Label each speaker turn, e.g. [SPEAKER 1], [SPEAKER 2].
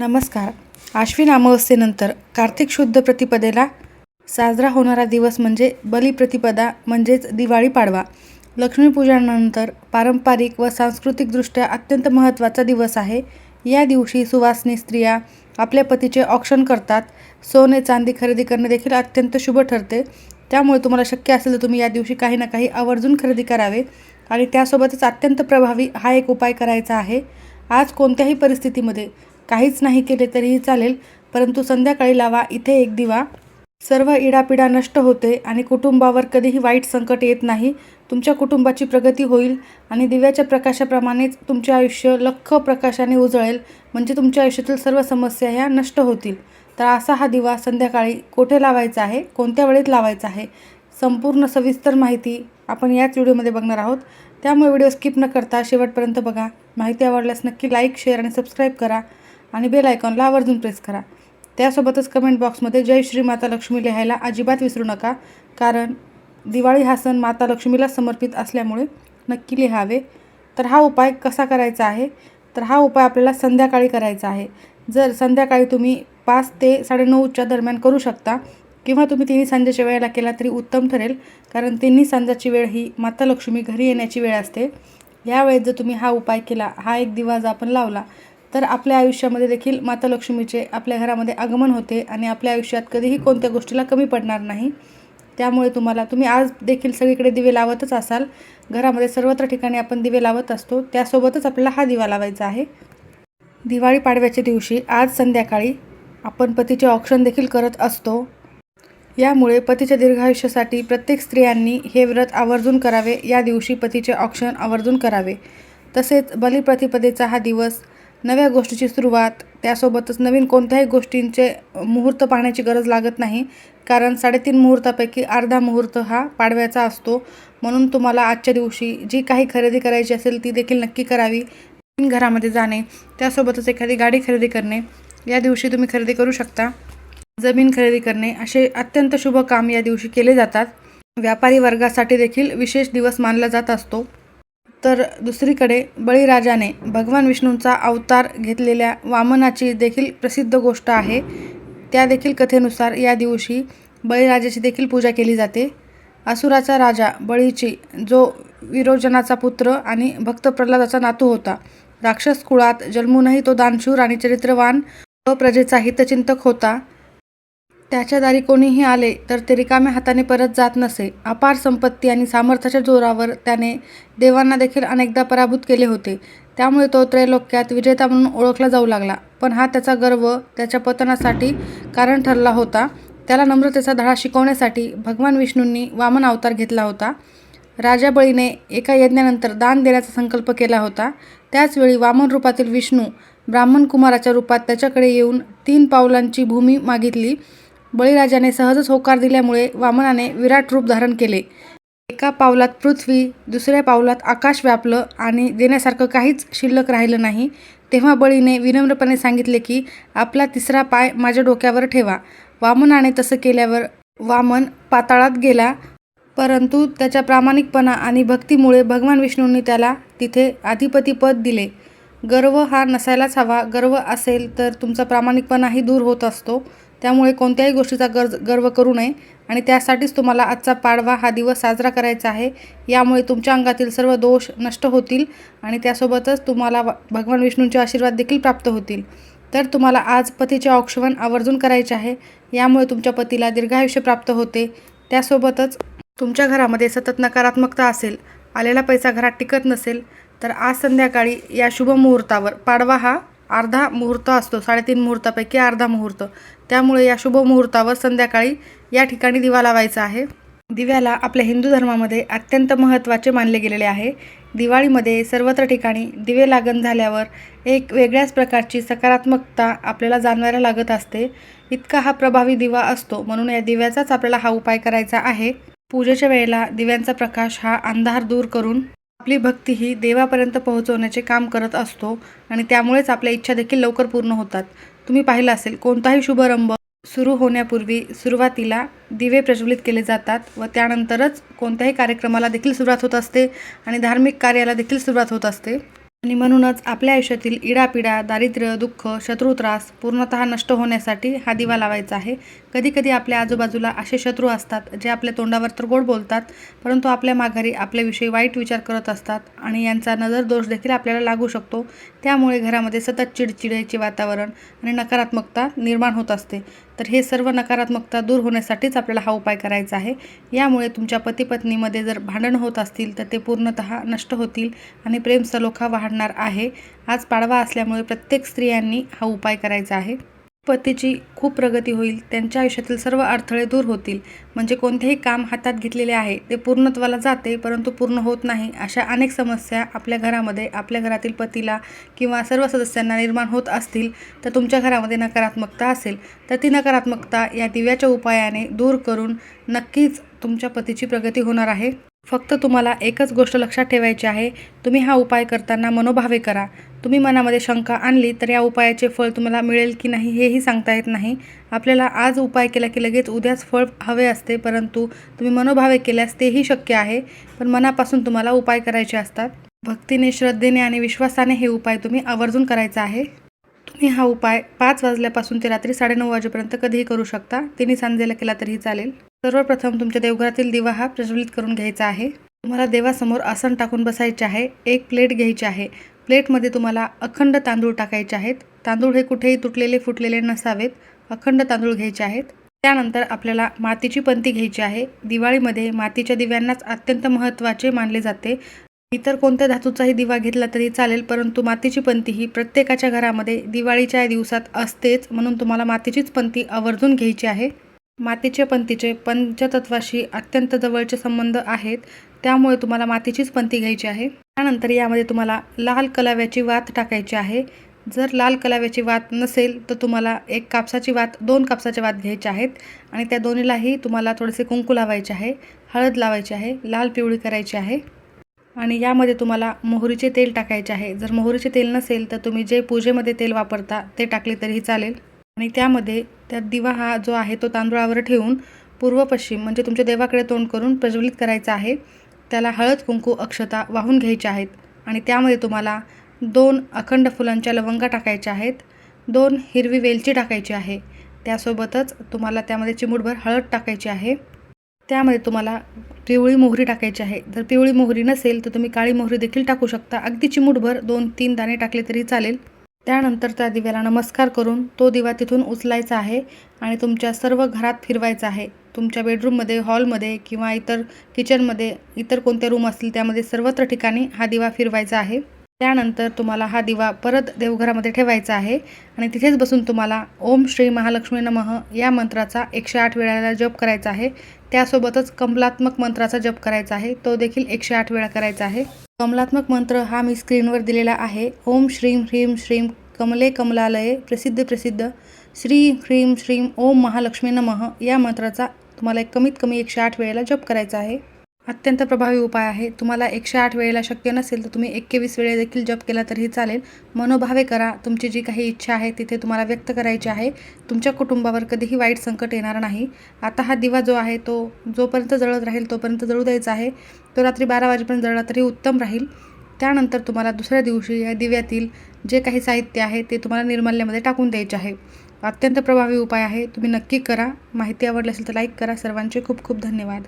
[SPEAKER 1] नमस्कार. आश्विन अमावस्येनंतर कार्तिक शुद्ध प्रतिपदेला साजरा होणारा दिवस म्हणजे बलिप्रतिपदा म्हणजेच दिवाळी पाडवा. लक्ष्मीपूजनानंतर पारंपरिक व सांस्कृतिकदृष्ट्या अत्यंत महत्त्वाचा दिवस आहे. या दिवशी सुवासनी स्त्रिया आपल्या पतीचे ऑक्शन करतात. सोने चांदी खरेदी करणे देखील अत्यंत शुभ ठरते. त्यामुळे तुम्हाला शक्य असेल तर तुम्ही या दिवशी काही ना काही आवर्जून खरेदी करावे आणि त्यासोबतच अत्यंत प्रभावी हा एक उपाय करायचा आहे. आज कोणत्याही परिस्थितीमध्ये काहीच नाही केले तरीही चालेल परंतु संध्याकाळी लावा इथे एक दिवा. सर्व इडापिडा नष्ट होते आणि कुटुंबावर कधीही वाईट संकट येत नाही. तुमच्या कुटुंबाची प्रगती होईल आणि दिव्याच्या प्रकाशाप्रमाणेच तुमचे आयुष्य लख प्रकाशाने उजळेल म्हणजे तुमच्या आयुष्यातील सर्व समस्या ह्या नष्ट होतील. तर असा हा दिवा संध्याकाळी कोठे लावायचा आहे? कोणत्या वेळेत लावायचा आहे? संपूर्ण सविस्तर माहिती आपण याच व्हिडिओमध्ये बघणार आहोत. त्यामुळे व्हिडिओ स्किप न करता शेवटपर्यंत बघा. माहिती आवडल्यास नक्की लाईक शेअर आणि सबस्क्राईब करा. आणि बेल आयकॉनला आवर्जून प्रेस करा. त्यासोबतच कमेंट बॉक्समध्ये जय श्री माता लक्ष्मी लिहायला अजिबात विसरू नका. कारण दिवाळी हा सण माता लक्ष्मीला समर्पित असल्यामुळे नक्की लिहावे. तर हा उपाय कसा करायचा आहे? तर हा उपाय आपल्याला संध्याकाळी करायचा आहे. जर संध्याकाळी तुम्ही पाच ते साडेनऊच्या दरम्यान करू शकता किंवा तुम्ही तिन्ही सांजेच्या वेळेला केला तरी उत्तम ठरेल. कारण तिन्ही सांजाची वेळ ही माता लक्ष्मी घरी येण्याची वेळ असते. यावेळेत जर तुम्ही हा उपाय केला हा एक दिवा जर आपण लावला तर आपल्या आयुष्यामध्ये देखील माता लक्ष्मीचे आपल्या घरामध्ये आगमन होते आणि आपल्या आयुष्यात कधीही कोणत्या गोष्टीला कमी पडणार नाही. त्यामुळे तुम्हाला तुम्ही आज देखील सगळीकडे दिवे लावतच असाल. घरामध्ये सर्वत्र ठिकाणी आपण दिवे लावत असतो. त्यासोबतच आपल्याला हा दिवा लावायचा आहे. दिवाळी पाडव्याच्या दिवशी आज संध्याकाळी आपण पतीचे ऑप्शन देखील करत असतो. यामुळे पतीच्या दीर्घायुष्यासाठी प्रत्येक स्त्रियांनी हे व्रत आवर्जून करावे. या दिवशी पतीचे ऑप्शन आवर्जून करावे. तसेच बलिप्रतिपदेचा हा दिवस नव्या गोष्टीची सुरुवात त्यासोबतच नवीन कोणत्याही गोष्टींचे मुहूर्त पाहण्याची गरज लागत नाही कारण साडेतीन मुहूर्तापैकी अर्धा मुहूर्त हा पाडव्याचा असतो. म्हणून तुम्हाला आजच्या दिवशी जी काही खरेदी करायची असेल ती देखील नक्की करावी. घरामध्ये जाणे त्यासोबतच एखादी गाडी खरेदी करणे या दिवशी तुम्ही खरेदी करू शकता. जमीन खरेदी करणे असे अत्यंत शुभ काम या दिवशी केले जातात. व्यापारी वर्गासाठी देखील विशेष दिवस मानला जात असतो. तर दुसरीकडे बळीराजाने भगवान विष्णूंचा अवतार घेतलेल्या वामनाची देखील प्रसिद्ध गोष्ट आहे. त्या देखील कथेनुसार या दिवशी बळीराजाची देखील पूजा केली जाते. असुराचा राजा बळीची जो विरोजनाचा पुत्र आणि भक्त प्रल्हादाचा नातू होता राक्षस कुळात जन्मूनही तो दानशूर आणि चरित्रवान व प्रजेचा हितचिंतक होता. त्याच्या दारी कोणीही आले तर ते रिकाम्या हाताने परत जात नसे. अपार संपत्ती आणि सामर्थ्याच्या जोरावर त्याने देवांना देखील अनेकदा पराभूत केले होते. त्यामुळे तो त्रैलोक्यात विजेता म्हणून ओळखला जाऊ लागला. पण हा त्याचा गर्व त्याच्या पतनासाठी कारण ठरला होता. त्याला नम्रतेचा धडा शिकवण्यासाठी भगवान विष्णूंनी वामन अवतार घेतला होता. राजा बळीने एका यज्ञानंतर दान देण्याचा संकल्प केला होता. त्याचवेळी वामन रूपातील विष्णू ब्राह्मण कुमाराच्या रूपात त्याच्याकडे येऊन तीन पावलांची भूमी मागितली. बळीराजाने सहजच होकार दिल्यामुळे वामनाने विराट रूप धारण केले. एका पावलात पृथ्वी दुसऱ्या पावलात आकाश व्यापलं आणि देण्यासारखं काहीच शिल्लक राहिलं नाही तेव्हा बळीने विनम्रपणे सांगितले की आपला तिसरा पाय माझ्या डोक्यावर ठेवा. वामनाने तसं केल्यावर वामन पाताळात गेला. परंतु त्याच्या प्रामाणिकपणा आणि भक्तीमुळे भगवान विष्णूंनी त्याला तिथे अधिपतीपद दिले. गर्व हा नसायलाच हवा. गर्व असेल तर तुमचा प्रामाणिकपणाही दूर होत असतो. त्यामुळे कोणत्याही गोष्टीचा गर्ज गर्व करू नये आणि त्यासाठीच तुम्हाला आजचा पाडवा हा दिवस साजरा करायचा आहे. यामुळे तुमच्या अंगातील सर्व दोष नष्ट होतील आणि त्यासोबतच तुम्हाला भगवान विष्णूंचे आशीर्वाद देखील प्राप्त होतील. तर तुम्हाला आज पतीचे औक्षवण आवर्जून करायचे आहे. यामुळे तुमच्या पतीला दीर्घायुष्य प्राप्त होते. त्यासोबतच तुमच्या घरामध्ये सतत नकारात्मकता असेल आलेला पैसा घरात टिकत नसेल तर आज संध्याकाळी या शुभ मुहूर्तावर पाडवा हा अर्धा मुहूर्त असतो साडेतीन मुहूर्तापैकी अर्धा मुहूर्त. त्यामुळे या शुभ मुहूर्तावर संध्याकाळी या ठिकाणी दिवा लावायचा आहे. दिव्याला आपल्या हिंदू धर्मामध्ये अत्यंत महत्त्वाचे मानले गेलेले आहे. दिवाळीमध्ये सर्वत्र ठिकाणी दिवे लागण झाल्यावर एक वेगळ्याच प्रकारची सकारात्मकता आपल्याला जाणवायला लागत असते. इतका हा प्रभावी दिवा असतो म्हणून या दिव्याचाच आपल्याला हा उपाय करायचा आहे. पूजेच्या वेळेला दिव्यांचा प्रकाश हा अंधार दूर करून आपली भक्ती ही देवापर्यंत पोहोचवण्याचे काम करत असतो आणि त्यामुळेच आपल्या इच्छा देखील लवकर पूर्ण होतात. तुम्ही पाहिलं असेल कोणताही शुभारंभ सुरू होण्यापूर्वी सुरुवातीला दिवे प्रज्वलित केले जातात व त्यानंतरच कोणत्याही कार्यक्रमाला देखील सुरुवात होत असते आणि धार्मिक कार्याला देखील सुरुवात होत असते. आणि म्हणूनच आपल्या आयुष्यातील इडापिडा दारिद्र्य दुःख शत्रुत्रास पूर्णतः नष्ट होण्यासाठी हा दिवा लावायचा आहे. कधीकधी आपल्या आजूबाजूला असे शत्रू असतात जे आपल्या तोंडावर तर गोड बोलतात परंतु आपल्या माघारी आपल्याविषयी वाईट विचार करत असतात आणि यांचा नजर दोष देखील आपल्याला लागू शकतो. त्यामुळे घरामध्ये सतत चिडचिडायचे वातावरण आणि नकारात्मकता निर्माण होत असते. तर हे सर्व नकारात्मकता दूर होण्यासाठीच आपल्याला हा उपाय करायचा आहे. यामुळे तुमच्या पतीपत्नीमध्ये जर भांडण होत असतील तर ते पूर्णतः नष्ट होतील आणि प्रेम सलोखा वाढणार आहे. आज पाडवा असल्यामुळे प्रत्येक स्त्रियांनी हा उपाय करायचा आहे. पतीची खूप प्रगती होईल. त्यांच्या आयुष्यातील सर्व अडथळे दूर होतील. म्हणजे कोणतेही काम हातात घेतलेले आहे ते पूर्णत्वाला जाते परंतु पूर्ण होत नाही अशा अनेक समस्या आपल्या घरामध्ये आपल्या घरातील पतीला किंवा सर्व सदस्यांना निर्माण होत असतील तर तुमच्या घरामध्ये नकारात्मकता असेल तर ती नकारात्मकता या दिव्याच्या उपायाने दूर करून नक्कीच तुमच्या पतीची प्रगती होणार आहे. फक्त तुम्हाला एकच गोष्ट लक्षात ठेवायची आहे. तुम्ही हा उपाय करताना मनोभावे करा. तुम्ही मनामध्ये शंका आणली तर या उपायाचे फळ तुम्हाला मिळेल की नाही हेही सांगता येत नाही. आपल्याला आज उपाय केला की लगेच उद्याच फळ हवे असते परंतु तुम्ही मनोभावे केल्यास तेही शक्य आहे. पण मनापासून तुम्हाला उपाय करायचे असतात. भक्तीने श्रद्धेने आणि विश्वासाने हे उपाय तुम्ही आवर्जून करायचा आहे. तुम्ही हा उपाय पाच वाजल्यापासून ते रात्री साडेनऊ वाजेपर्यंत कधीही करू शकता. तिन्ही सांजेला केला तरीही चालेल. सर्वप्रथम तुमच्या देवघरातील दिवा हा प्रज्वलित करून घ्यायचा आहे. तुम्हाला देवासमोर आसन टाकून बसायचे आहे. एक प्लेट घ्यायची आहे. प्लेटमध्ये तुम्हाला अखंड तांदूळ टाकायचे आहेत. तांदूळ हे कुठेही तुटलेले फुटलेले नसावेत. अखंड तांदूळ घ्यायचे आहेत. त्यानंतर आपल्याला मातीची पंती घ्यायची आहे. दिवाळीमध्ये मातीच्या दिव्यांनाच अत्यंत महत्त्वाचे मानले जाते. इतर कोणत्या धातूचाही दिवा घेतला तरी चालेल परंतु मातीची पंती ही प्रत्येकाच्या घरामध्ये दिवाळीच्या दिवसात असतेच म्हणून तुम्हाला मातीचीच पंती आवर्जून घ्यायची आहे. मातीच्या पंतीचे पंचतत्वाशी अत्यंत जवळचे संबंध आहेत. त्यामुळे तुम्हाला मातीचीच पंती घ्यायची आहे. त्यानंतर यामध्ये तुम्हाला लाल कलाव्याची वात टाकायची आहे. जर लाल कलाव्याची वात नसेल तर तुम्हाला एक कापसाची वात दोन कापसाच्या वात घ्यायच्या आहेत. आणि त्या दोन्हीलाही तुम्हाला थोडेसे कुंकू लावायचे आहे हळद लावायची आहे लाल पिवळी करायची आहे. आणि यामध्ये तुम्हाला मोहरीचे तेल टाकायचे आहे. जर मोहरीचे तेल नसेल तर तुम्ही जे पूजेमध्ये तेल वापरता ते टाकले तरीही चालेल. आणि त्यामध्ये त्या दिवा हा जो आहे तो तांदूळावर ठेवून पूर्व पश्चिम म्हणजे तुमच्या देवाकडे तोंड करून प्रज्वलित करायचा आहे त्याला हळद कुंकू अक्षता वाहून घ्यायच्या आहेत आणि त्यामध्ये तुम्हाला दोन अखंड फुलांच्या लवंगा टाकायच्या आहेत दोन हिरवी वेलची टाकायची आहे त्यासोबतच तुम्हाला त्यामध्ये चिमूटभर हळद टाकायची आहे त्यामध्ये तुम्हाला पिवळी मोहरी टाकायची आहे. जर पिवळी मोहरी नसेल तर तुम्ही काळी मोहरी देखील टाकू शकता. अगदी चिमूटभर दोन तीन दाणे टाकले तरी चालेल. त्यानंतर त्या दिव्याला नमस्कार करून तो दिवा तिथून उचलायचा आहे आणि तुमच्या सर्व घरात फिरवायचा आहे. तुमच्या बेडरूममध्ये हॉलमध्ये किंवा इतर किचनमध्ये इतर कोणते रूम असतील त्यामध्ये सर्वत्र ठिकाणी हा दिवा फिरवायचा आहे. त्यानंतर तुम्हाला हा दिवा परत देवघरामध्ये ठेवायचा आहे. आणि तिथेच बसून तुम्हाला ओम श्री महालक्ष्मी नमः या मंत्राचा एकशे आठ वेळाला जप करायचा आहे. त्यासोबतच कमलात्मक मंत्राचा जप करायचा आहे. तो देखील एकशे आठ वेळा करायचा आहे. कमलात्मक मंत्र हा मी स्क्रीनवर दिलेला आहे. ओम श्रीम ह्रीम श्रीम कमले कमलालये प्रसिद्ध प्रसिद्ध. श्री ह्रीम श्रीम ओम महालक्ष्मी नमः या मंत्राचा तुम्हाला एक कमीत कमी एकशे आठ वेळेला जप करायचा आहे. अत्यंत प्रभावी उपाय आहे. तुम्हाला एकशे आठ वेळेला शक्य नसेल तर तुम्ही एक्केवीस वेळे देखील जप केला तरीही चालेल. मनोभावे करा. तुमची जी काही इच्छा आहे तिथे तुम्हाला व्यक्त करायची आहे. तुमच्या कुटुंबावर कधीही वाईट संकट येणार नाही. आता हा दिवा जो आहे तो जोपर्यंत जळत राहील तोपर्यंत जळू द्यायचा आहे. तो रात्री बारा वाजेपर्यंत जळला तरी उत्तम राहील. त्यानंतर तुम्हाला दुसऱ्या दिवशी या दिव्यातील जे काही साहित्य आहे ते तुम्हाला निर्माल्यामध्ये टाकून द्यायचे आहे. अत्यंत प्रभावी उपाय आहे. तुम्ही नक्की करा. माहिती आवडली असेल तर लाईक करा. सर्वांचे खूप खूप धन्यवाद.